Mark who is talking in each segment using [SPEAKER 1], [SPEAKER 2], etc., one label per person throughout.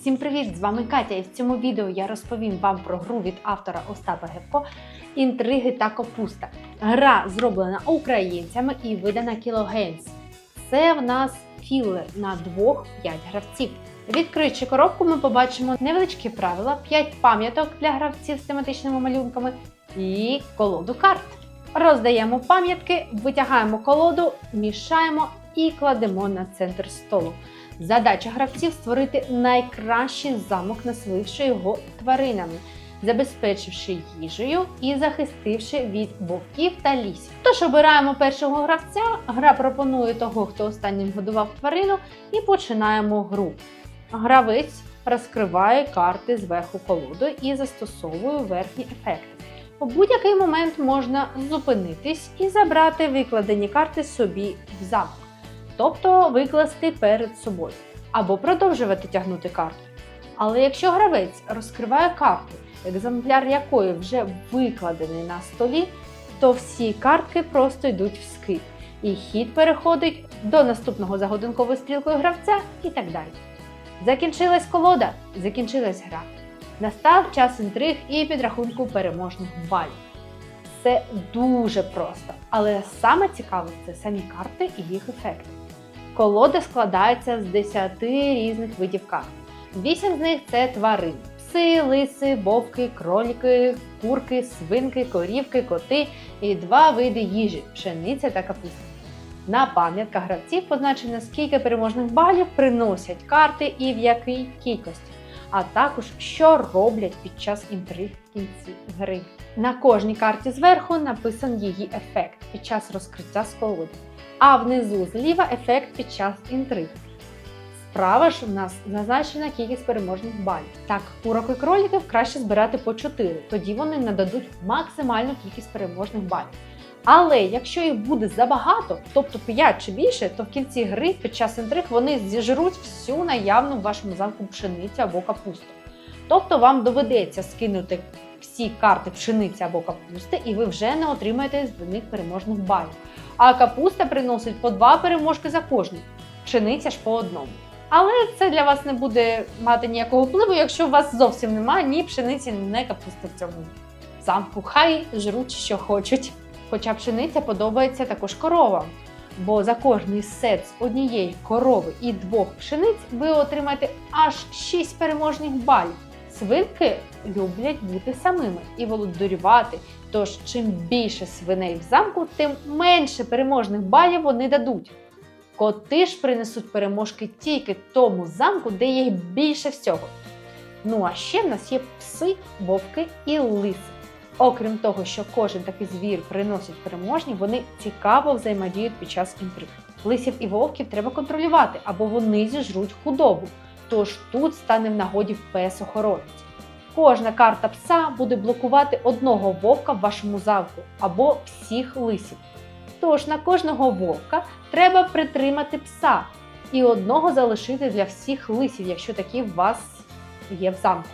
[SPEAKER 1] Всім привіт! З вами Катя, і в цьому відео я розповім вам про гру від автора Остапа Гевко Інтриги та капуста. Гра зроблена українцями і видана Games. Це в нас філер на 2-5 гравців. Відкривши коробку, ми побачимо невеличкі правила, 5 пам'яток для гравців з тематичними малюнками і колоду карт. Роздаємо пам'ятки, витягаємо колоду, мішаємо і кладемо на центр столу. Задача гравців створити найкращий замок, населивши його тваринами, забезпечивши їжею і захистивши від вовків та лісів. Тож обираємо першого гравця. Гра пропонує того, хто останнім годував тварину, і починаємо гру. Гравець розкриває карти зверху колоду і застосовує верхні ефекти. У будь-який момент можна зупинитись і забрати викладені карти собі в замок тобто викласти перед собою, або продовжувати тягнути карту. Але якщо гравець розкриває карту, екземпляр якої вже викладений на столі, то всі картки просто йдуть в скид, і хід переходить до наступного за годинковою стрілкою гравця і так далі. Закінчилась колода, закінчилась гра. Настав час інтриг і підрахунку переможних балів. Це дуже просто, але саме цікаве це самі карти і їх ефекти. Колода складається з 10 різних видів карт. Вісім з них це тварини: пси, лиси, вовки, кроліки, курки, свинки, корівки, коти і два види їжі пшениця та капуста. На пам'ятках гравців позначено, скільки переможних балів приносять карти і в якій кількості, а також що роблять під час інтриг в кінці гри. На кожній карті зверху написан її ефект під час розкриття з колоди а внизу зліва ефект під час інтриг. Справа ж у нас зазначена кількість переможних балів. Так, курок і кроліків краще збирати по 4, тоді вони нададуть максимальну кількість переможних балів. Але якщо їх буде забагато, тобто 5 чи більше, то в кінці гри під час інтриг вони зіжруть всю наявну в вашому замку пшеницю або капусту. Тобто вам доведеться скинути всі карти пшениці або капусти, і ви вже не отримаєте з них переможних балів. А капуста приносить по два переможки за кожну, пшениця ж по одному. Але це для вас не буде мати ніякого впливу, якщо у вас зовсім немає ні пшениці, ні капусти в цьому замку. Хай жруть, що хочуть. Хоча пшениця подобається також коровам. Бо за кожний сет з однієї корови і двох пшениць ви отримаєте аж 6 переможних балів. Свинки люблять бути самими і володарювати. Тож, чим більше свиней в замку, тим менше переможних балів вони дадуть. Коти ж принесуть переможки тільки тому замку, де їх більше всього. Ну а ще в нас є пси, вовки і лиси. Окрім того, що кожен такий звір приносить переможні, вони цікаво взаємодіють під час інтриг. Лисів і вовків треба контролювати, або вони зіжруть худобу. Тож тут стане в нагоді пес-охоронець. Кожна карта пса буде блокувати одного вовка в вашому замку або всіх лисів. Тож на кожного вовка треба притримати пса і одного залишити для всіх лисів, якщо такі в вас є в замку.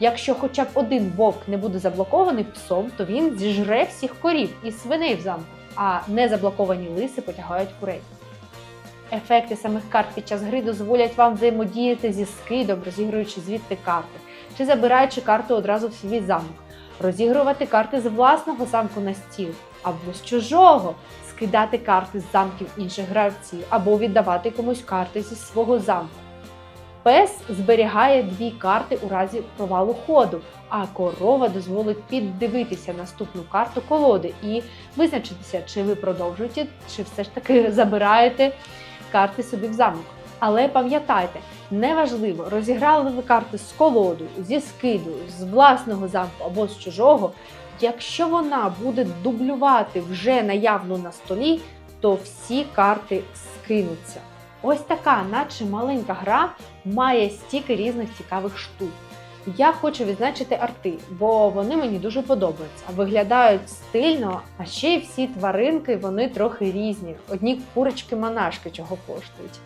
[SPEAKER 1] Якщо хоча б один вовк не буде заблокований псом, то він зіжре всіх корів і свиней в замку, а незаблоковані лиси потягають курей. Ефекти самих карт під час гри дозволять вам взаємодіяти зі скидом, розігруючи звідти карти, чи забираючи карту одразу в свій замок, розігрувати карти з власного замку на стіл, або з чужого, скидати карти з замків інших гравців, або віддавати комусь карти зі свого замку. Пес зберігає дві карти у разі провалу ходу, а корова дозволить піддивитися наступну карту колоди і визначитися, чи ви продовжуєте, чи все ж таки забираєте карти собі в замок. Але пам'ятайте, неважливо, розіграли ви карти з колоду, зі скиду, з власного замку або з чужого. Якщо вона буде дублювати вже наявну на столі, то всі карти скинуться. Ось така, наче маленька гра, має стільки різних цікавих штук. Я хочу відзначити арти, бо вони мені дуже подобаються. Виглядають стильно, а ще й всі тваринки вони трохи різні. Одні курочки-монашки чого коштують.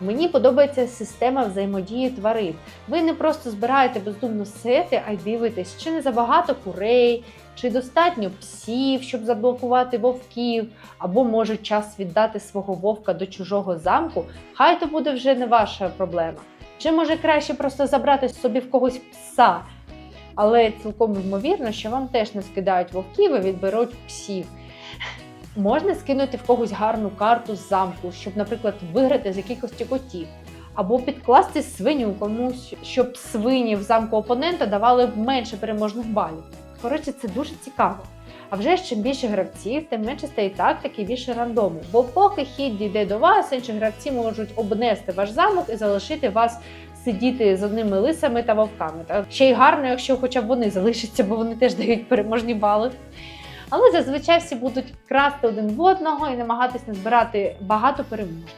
[SPEAKER 1] Мені подобається система взаємодії тварин. Ви не просто збираєте бездумно сети, а й дивитесь, чи не забагато курей, чи достатньо псів, щоб заблокувати вовків, або може час віддати свого вовка до чужого замку. Хай то буде вже не ваша проблема. Чи може краще просто забрати собі в когось пса? Але цілком ймовірно, що вам теж не скидають вовків і відберуть псів. Можна скинути в когось гарну карту з замку, щоб, наприклад, виграти за кількості котів. Або підкласти свиню комусь, щоб свині в замку опонента давали менше переможних балів. Коротше, це дуже цікаво. А вже ж чим більше гравців, тим менше стає тактики більше рандому. Бо поки хід дійде до вас, інші гравці можуть обнести ваш замок і залишити вас сидіти з одними лисами та вовками. Та ще й гарно, якщо хоча б вони залишаться, бо вони теж дають переможні бали. Але зазвичай всі будуть красти один в одного і намагатись назбирати багато переможних.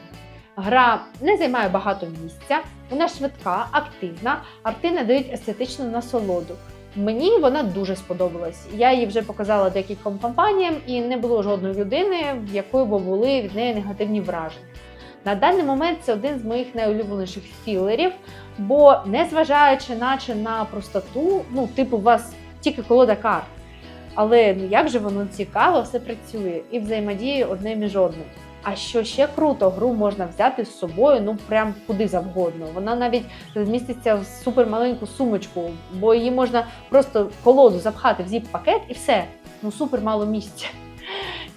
[SPEAKER 1] Гра не займає багато місця, вона швидка, активна, арти надають естетичну насолоду. Мені вона дуже сподобалась. Я її вже показала декільком компаніям, і не було жодної людини, в якої б були від неї негативні враження. На даний момент це один з моїх найулюбленіших філерів, бо незважаючи наче на простоту, ну, типу, у вас тільки колода карт. Але ну як же воно цікаво, все працює і взаємодіє одне між одним. А що ще круто, гру можна взяти з собою, ну прям куди завгодно. Вона навіть зміститься в супермаленьку сумочку, бо її можна просто колоду запхати в зіп-пакет і все. Ну супер мало місця.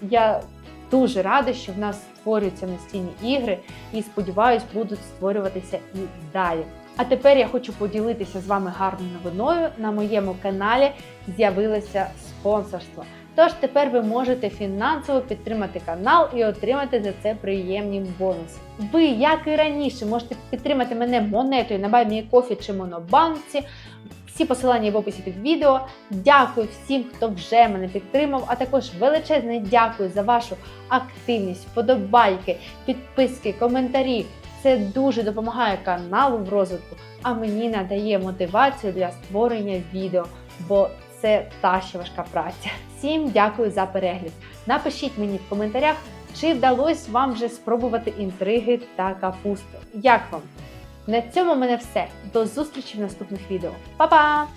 [SPEAKER 1] Я дуже рада, що в нас створюються настільні ігри, і сподіваюсь, будуть створюватися і далі. А тепер я хочу поділитися з вами гарною новиною. На моєму каналі з'явилося спонсорство. Тож тепер ви можете фінансово підтримати канал і отримати за це приємні бонуси. Ви, як і раніше, можете підтримати мене монетою на BuyMeCoffee чи Монобанці. Всі посилання в описі під відео. Дякую всім, хто вже мене підтримав, а також величезне дякую за вашу активність, вподобайки, підписки, коментарі. Це дуже допомагає каналу в розвитку, а мені надає мотивацію для створення відео, бо це та ще важка праця. Всім дякую за перегляд. Напишіть мені в коментарях, чи вдалося вам вже спробувати інтриги та капусту. Як вам? На цьому в мене все. До зустрічі в наступних відео. Па-па!